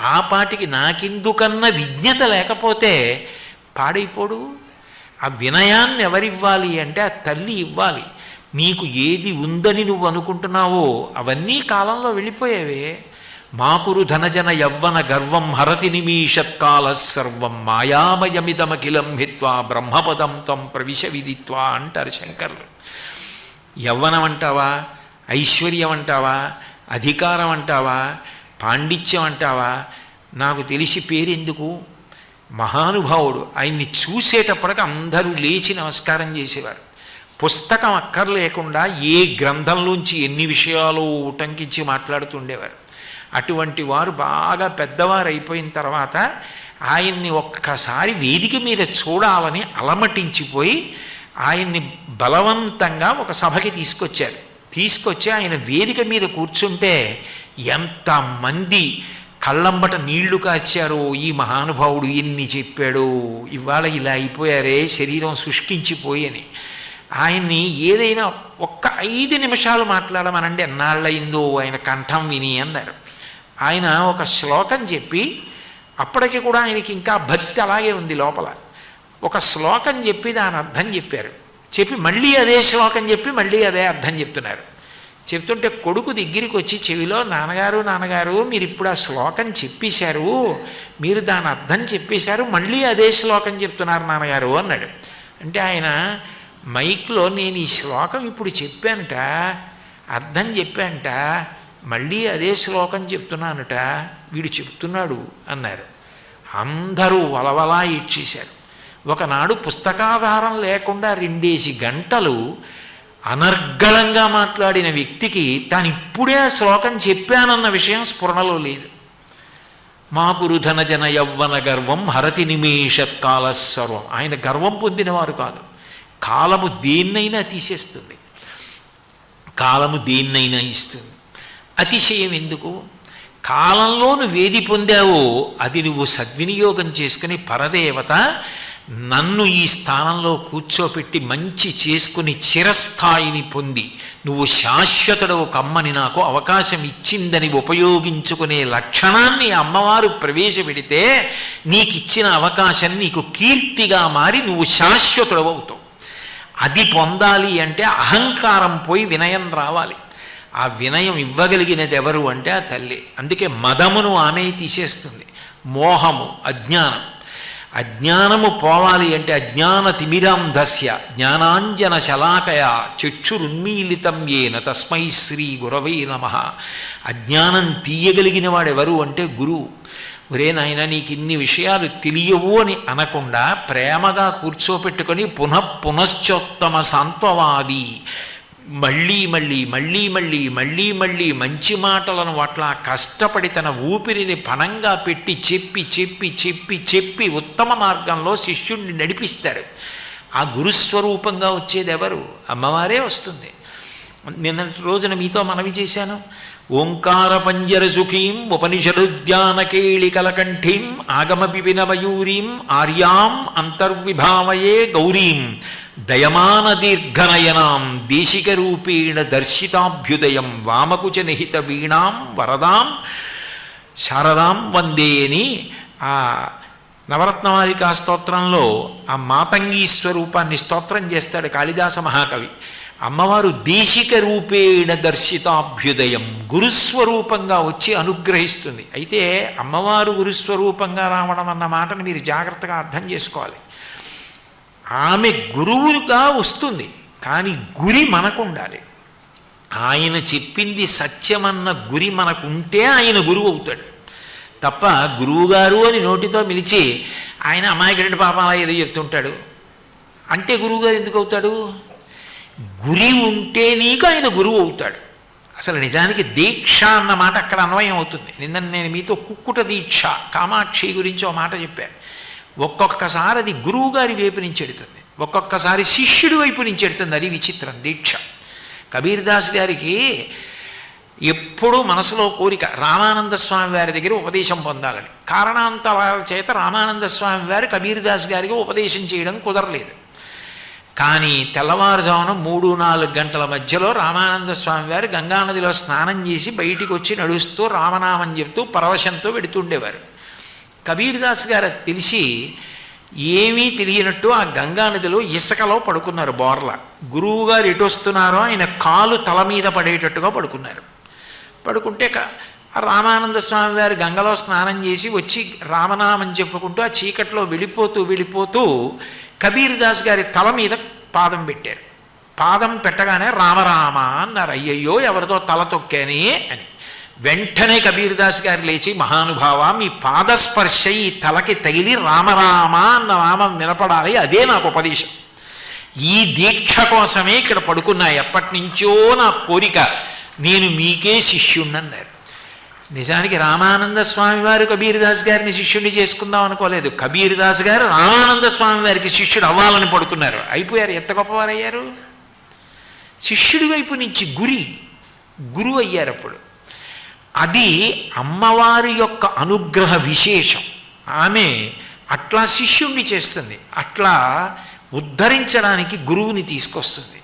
ఆ పాటికి నాకెందుకన్న విజ్ఞత లేకపోతే పాడైపోడు. ఆ వినయాన్ని ఎవరివ్వాలి అంటే ఆ తల్లి ఇవ్వాలి. నీకు ఏది ఉందని నువ్వు అనుకుంటున్నావో అవన్నీ కాలంలో వెళ్ళిపోయేవే. మాకురు ధనజన యవ్వన గర్వం హరతి నిమీషత్కాల సర్వం మాయామయమిదమఖిలం హిత్వా బ్రహ్మపదం త్వం ప్రవిశ విదిత్వా అంటారు శంకర్లు. యవ్వనం అంటావా ఐశ్వర్యం అంటావా అధికారం అంటావా పాండిత్యం అంటావా? నాకు తెలిసి పేరెందుకు? మహానుభావుడు ఆయన్ని చూసేటప్పటికి అందరూ లేచి నమస్కారం చేసేవారు. పుస్తకం అక్కర్లేకుండా ఏ గ్రంథంలోంచి ఎన్ని విషయాలు ఉటంకించి మాట్లాడుతుండేవారు. అటువంటి వారు బాగా పెద్దవారు అయిపోయిన తర్వాత ఆయన్ని ఒక్కసారి వేదిక మీద చూడాలని అలమటించిపోయి ఆయన్ని బలవంతంగా ఒక సభకి తీసుకొచ్చారు. తీసుకొచ్చి ఆయన వేదిక మీద కూర్చుంటే ఎంతమంది కళ్ళంబట నీళ్ళు కాచారో ఈ మహానుభావుడు ఎన్ని చెప్పాడో. ఇవాళ ఇలా అయిపోయారే శరీరం శుష్కించిపోయని ఆయన్ని ఏదైనా ఒక్క ఐదు నిమిషాలు మాట్లాడమనండి ఎన్నాళ్ళయిందో ఆయన కంఠం విని అన్నారు. ఆయన ఒక శ్లోకం చెప్పి అప్పటికి కూడా ఆయనకి ఇంకా భక్తి అలాగే ఉంది లోపల. ఒక శ్లోకం చెప్పి దాని అర్థం చెప్పారు. చెప్పి మళ్ళీ అదే శ్లోకం చెప్పి మళ్ళీ అదే అర్థం చెప్తున్నారు. చెప్తుంటే కొడుకు దగ్గరికి వచ్చి చెవిలో నాన్నగారు నాన్నగారు మీరు ఇప్పుడు ఆ శ్లోకం చెప్పేశారు. మీరు దాని అర్థం చెప్పేశారు. మళ్ళీ అదే శ్లోకం చెప్తున్నారు నాన్నగారు అన్నాడు. అంటే ఆయన మైక్లో నేను ఈ శ్లోకం ఇప్పుడు చెప్పానట అర్థం చెప్పానుట మళ్ళీ అదే శ్లోకం చెప్తున్నానట వీడు చెప్తున్నాడు అన్నారు. అందరూ వలవలా ఇచ్చేశారు ఒకనాడు పుస్తకాధారం లేకుండా రెండేసి గంటలు అనర్గళంగా మాట్లాడిన వ్యక్తికి తాను ఇప్పుడే ఆ శ్లోకం చెప్పానన్న విషయం స్ఫురణలో లేదు. మా గురుధన జన యవ్వన గర్వం హరతి నిమేషత్కాల సర్వం ఆయన గర్వం పొందినవారు కాదు. కాలము దేన్నైనా తీసేస్తుంది. కాలము దేన్నైనా ఇస్తుంది. అతిశయం ఎందుకు? కాలంలో నువ్వేది పొందావో అది నువ్వు సద్వినియోగం చేసుకుని పరదేవత నన్ను ఈ స్థానంలో కూర్చోపెట్టి మంచి చేసుకుని చిరస్థాయిని పొంది నువ్వు శాశ్వతుడవు కమ్మని నాకు అవకాశం ఇచ్చిందని ఉపయోగించుకునే లక్షణాన్ని అమ్మవారు ప్రవేశపెడితే నీకు ఇచ్చిన అవకాశం నీకు కీర్తిగా మారి నువ్వు శాశ్వతుడవు అవుతావు అది పొందాలి అంటే అహంకారం పోయి వినయం రావాలి. ఆ వినయం ఇవ్వగలిగినది ఎవరు అంటే ఆ తల్లి. అందుకే మదమును ఆమె తీసేస్తుంది. మోహము అజ్ఞానం. అజ్ఞానము పోవాలి అంటే అజ్ఞాన తిమిరాం దస్య జ్ఞానాంజన శలాకయ చక్షురున్మీలితం ఏన తస్మై శ్రీ గురవై నమ. అజ్ఞానం తీయగలిగిన వాడెవరు అంటే గురువు ఒరే నాయన నీకు ఇన్ని విషయాలు తెలియవు అని అనకుండా ప్రేమగా కూర్చోపెట్టుకొని పునః పునశ్చోత్తమ సాంత్వవాది. మళ్ళీ మళ్ళీ మళ్ళీ మళ్ళీ మళ్ళీ మళ్ళీ మంచి మాటలను అట్లా కష్టపడి తన ఊపిరిని పణంగా పెట్టి చెప్పి చెప్పి చెప్పి చెప్పి ఉత్తమ మార్గంలో శిష్యుణ్ణి నడిపిస్తారు. ఆ గురుస్వరూపంగా వచ్చేది ఎవరు? అమ్మవారే వస్తుంది. నిన్న రోజున మీతో మనవి చేశాను. ఓంకార పంజర సుఖీం ఉపనిషదుద్యానకేళి కలకంఠీం ఆగమ విపిన మయూరీం ఆర్యాం అంతర్విభామయే గౌరీం. దయమాన దేశికరూపేణ దేశిక రూపేణ దర్శితాభ్యుదయం వామకుచ నిహిత వీణాం వరదాం శారదాం వందే అని ఆ నవరత్నమాలికా స్తోత్రంలో ఆ మాతంగీ స్వరూపాన్ని స్తోత్రం చేస్తాడు కాళిదాస మహాకవి. అమ్మవారు దేశిక రూపేణ దర్శితాభ్యుదయం గురుస్వరూపంగా వచ్చి అనుగ్రహిస్తుంది. అయితే అమ్మవారు గురుస్వరూపంగా రావడం అన్న మాటను మీరు జాగ్రత్తగా అర్థం చేసుకోవాలి. ఆమె గురువుగా వస్తుంది కానీ గురి మనకు ఉండాలి ఆయన చెప్పింది సత్యమన్న గురి మనకు ఉంటే ఆయన గురువు అవుతాడు. తప్ప గురువుగారు అని నోటితో పిలిచి ఆయన అమాయకుడి పాపాల ఏదో చెప్తుంటాడు. అంటే గురువుగారు ఎందుకు అవుతాడు? గురి ఉంటే నీకు ఆయన గురువు అవుతాడు. అసలు నిజానికి దీక్ష అన్న మాట అక్కడ అన్వయం అవుతుంది. నిన్న నేను మీతో కుక్కుట దీక్ష కామాక్షి గురించి ఒక మాట చెప్పాను ఒక్కొక్కసారి అది గురువుగారి వైపు నుంచి ఎడుతుంది. ఒక్కొక్కసారి శిష్యుడి వైపు నుంచి ఎడుతుంది. అది విచిత్రం దీక్ష. కబీర్దాస్ గారికి ఎప్పుడూ మనసులో కోరిక రామానంద స్వామి వారి దగ్గర ఉపదేశం పొందాలని. కారణాంతరాల చేత రామానంద స్వామి వారు కబీర్దాస్ గారికి ఉపదేశం చేయడం కుదరలేదు. కానీ తెల్లవారుజామున మూడు నాలుగు గంటల మధ్యలో రామానంద స్వామి వారు గంగానదిలో స్నానం చేసి బయటికి వచ్చి నడుస్తూ రామనామం చెప్తూ పరవశంతో వెడుతుండేవారు. కబీర్దాస్ గారు తెలిసి ఏమీ తెలియనట్టు ఆ గంగానదిలో ఇసుకలో పడుకున్నారు బోర్ల. గురువు గారు ఎటు వస్తున్నారో ఆయన కాలు తల మీద పడేటట్టుగా పడుకున్నారు. పడుకుంటే క- రామానంద స్వామి వారు గంగలో స్నానం చేసి వచ్చి రామనామని చెప్పుకుంటూ ఆ చీకట్లో వెళ్ళిపోతూ వెళ్ళిపోతూ కబీర్దాస్ గారి తల మీద పాదం పెట్టారు. పాదం పెట్టగానే రామరామ అన్నారు అయ్యయ్యో ఎవరితో తల తొక్కాని అని. వెంటనే కబీర్దాస్ గారు లేచి మహానుభావ మీ పాదస్పర్శ ఈ తలకి తగిలి రామరామ అన్న నామం నిలపడాలి అదే నాకు ఉపదేశం. ఈ దీక్ష కోసమే ఇక్కడ పడుకున్నా ఎప్పటి నుంచో నా కోరిక నేను మీకే శిష్యుణ్ణన్నారు. నిజానికి రామానంద స్వామి వారు కబీర్దాస్ గారిని శిష్యుడిని చేసుకుందాం అనుకోలేదు. కబీర్దాస్ గారు రామానంద స్వామి వారికి శిష్యుడు అవ్వాలని పడుకున్నారు. అయిపోయారు. ఎంత గొప్పవారయ్యారు? శిష్యుడి వైపు నుంచి గురి గురువు అయ్యారు అప్పుడు. అది అమ్మవారి యొక్క అనుగ్రహ విశేషం. ఆమె అట్లా శిష్యుణ్ణి చేస్తుంది. అట్లా ఉద్ధరించడానికి గురువుని తీసుకొస్తుంది.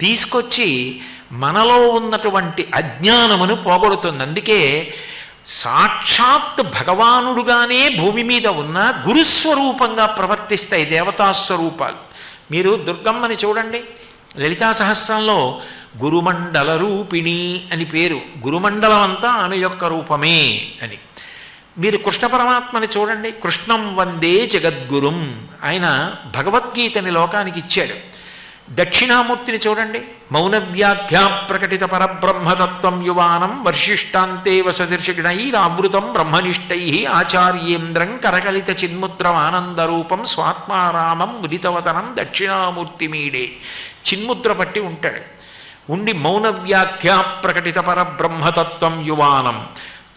తీసుకొచ్చి మనలో ఉన్నటువంటి అజ్ఞానమును పోగొడుతుంది. అందుకే సాక్షాత్ భగవానుడుగానే భూమి మీద ఉన్న గురుస్వరూపంగా ప్రవర్తిస్తాయి దేవతాస్వరూపాలు. మీరు దుర్గమ్మని చూడండి. లలితా సహస్రంలో గురుమండల రూపిణి అని పేరు. గురుమండలం అంతా ఆమె యొక్క రూపమే అని. మీరు కృష్ణ పరమాత్మని చూడండి. కృష్ణం వందే జగద్గురుం. ఆయన భగవద్గీతని లోకానికి ఇచ్చాడు. దక్షిణామూర్తిని చూడండి. మౌన వ్యాఖ్యా ప్రకటిత పరబ్రహ్మతత్వం యువానం వర్షిష్టాంతే వసదర్శిగణైరావృతం బ్రహ్మనిష్టై ఆచార్యేంద్రం కరకలిత చిన్ముద్రమానందరూపం స్వాత్మారామం ముదితవతనం దక్షిణామూర్తి మీడే. చిన్ముద్ర పట్టి ఉంటాడు. ఉండి మౌన వ్యాఖ్యా ప్రకటిత పరబ్రహ్మతత్వం యువానం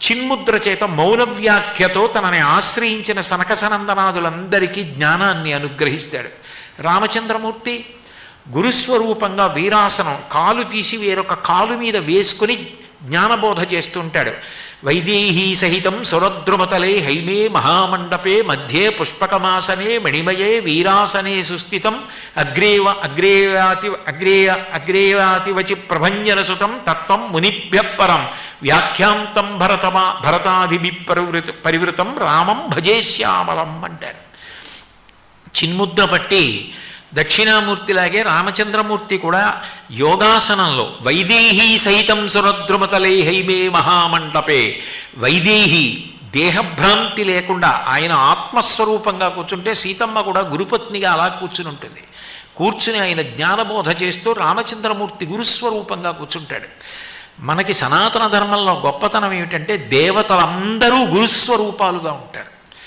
చిన్ముద్ర చేత మౌన వ్యాఖ్యతో తనని ఆశ్రయించిన సనకసనందనాదులందరికీ జ్ఞానాన్ని అనుగ్రహిస్తాడు. రామచంద్రమూర్తి గురుస్వరూపంగా వీరాసనం కాలు తీసి వేరొక కాలు మీద వేసుకుని జ్ఞానబోధ చేస్తుంటాడు. వైదేహీ సహితం సురద్రుమతలే హైమే మహామండపే మధ్యే పుష్పకమాసనే మణిమయే వీరాసనే సుస్థితం అగ్రేవ అగ్రేవాతి అగ్రేయ అగ్రేవాతివచి ప్రభంజనసుతం తత్వం మునిభ్య పరం వ్యాఖ్యాంతం భరతమా భరతాదిభి పరివృత పరివృతం రామం భజేశ్యామలం అంటారు. చిన్ముద్ర పట్టి దక్షిణామూర్తిలాగే రామచంద్రమూర్తి కూడా యోగాసనంలో వైదేహీ సహితం సురద్రుమతలే హైమే మహామండపే వైదేహి దేహభ్రాంతి లేకుండా ఆయన ఆత్మస్వరూపంగా కూర్చుంటే సీతమ్మ కూడా గురుపత్నిగా అలా కూర్చుని ఉంటుంది కూర్చుని ఆయన జ్ఞానబోధ చేస్తూ రామచంద్రమూర్తి గురుస్వరూపంగా కూర్చుంటాడు. మనకి సనాతన ధర్మంలో గొప్పతనం ఏమిటంటే దేవతలందరూ గురుస్వరూపాలుగా ఉంటారు.